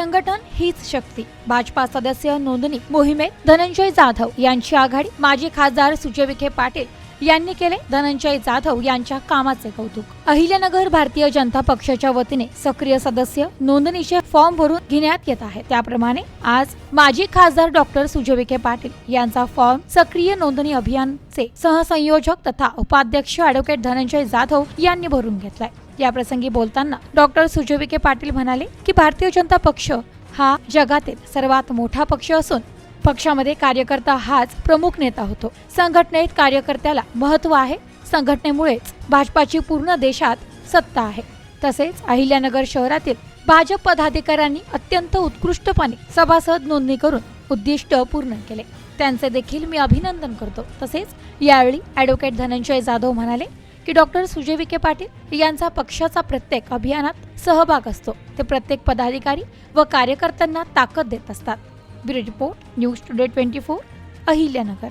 संघटन हीच शक्ती. भाजपा सदस्य नोंदणी मोहिमेत धनंजय जाधव यांची आघाडी माजी खासदार सुजय विखे पाटील यांनी केले. धनंजय जाधव यांच्या कामाचे कौतुक. अहिल्यानगर भारतीय जनता पक्षाच्या वतीने सक्रिय सदस्य नोंदणीचे फॉर्म भरून घेण्यात येत आहे. त्याप्रमाणे आज माजी खासदार डॉक्टर सुजय विखे पाटील यांचा फॉर्म सक्रिय नोंदणी अभियानचे सहसंयोजक तथा उपाध्यक्ष ॲडव्होकेट धनंजय जाधव यांनी भरून घेतलाय. याप्रसंगी बोलताना डॉक्टर सुजय विखे पाटील म्हणाले की भारतीय जनता पक्ष हा जगातील सर्वात मोठा पक्ष असून पक्षामध्ये कार्यकर्ता हाच प्रमुख नेता होतो. संघटनेत कार्यकर्त्याला महत्त्व आहे. संघटनेमुळेच भाजपाची पूर्ण देशात सत्ता आहे. तसेच अहिल्यानगर शहरातील भाजप पदाधिकाऱ्यांनी अत्यंत उत्कृष्टपणे सभासद नोंदणी करून उद्दिष्ट पूर्ण केले. त्यांचे देखील मी अभिनंदन करतो. तसेच यावेळी ॲडव्होकेट धनंजय जाधव म्हणाले की डॉक्टर सुजय विखे पाटील यांचा पक्षाचा प्रत्येक अभियानात सहभाग असतो. ते प्रत्येक पदाधिकारी व कार्यकर्त्यांना ताकद देत असतात. Bureau report news today twenty four Ahilyanagar.